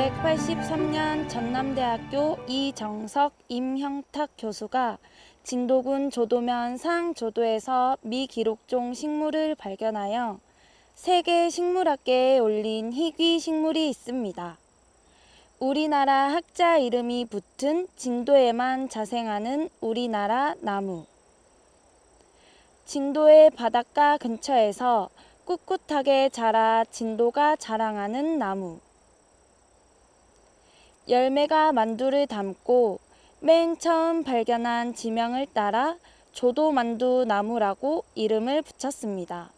1983년 전남대학교 이정석 임형탁 교수가 진도군 조도면 상조도에서 미기록종 식물을 발견하여 세계 식물학계에 올린 희귀 식물이 있습니다. 우리나라 학자 이름이 붙은 진도에만 자생하는 우리나라 나무. 진도의 바닷가 근처에서 꿋꿋하게 자라 진도가 자랑하는 나무. 열매가 만두를 담고 맨 처음 발견한 지명을 따라 조도만두 나무라고 이름을 붙였습니다.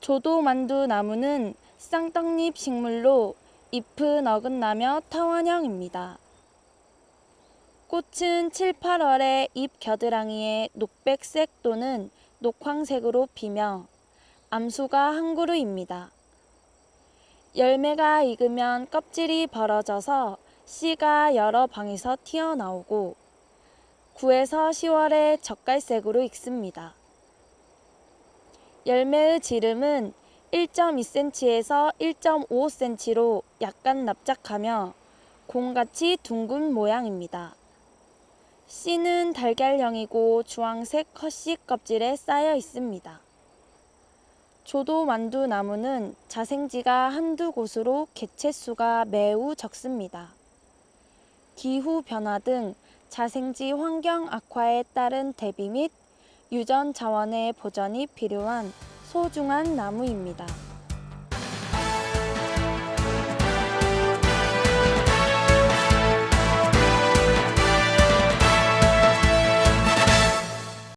조도만두 나무는 쌍떡잎 식물로 잎은 어긋나며 타원형입니다. 꽃은 7, 8월에 잎 겨드랑이에 녹백색 또는 녹황색으로 피며 암수가 한 그루입니다. 열매가 익으면 껍질이 벌어져서 씨가 여러 방에서 튀어나오고 9에서 10월에 젓갈색으로 익습니다. 열매의 지름은 1.2cm에서 1.5cm로 약간 납작하며 공같이 둥근 모양입니다. 씨는 달걀형이고 주황색 컷식 껍질에 쌓여 있습니다. 조도 만두 나무는 자생지가 한두 곳으로 개체수가 매우 적습니다. 기후 변화 등 자생지 환경 악화에 따른 대비 및 유전 자원의 보전이 필요한 소중한 나무입니다.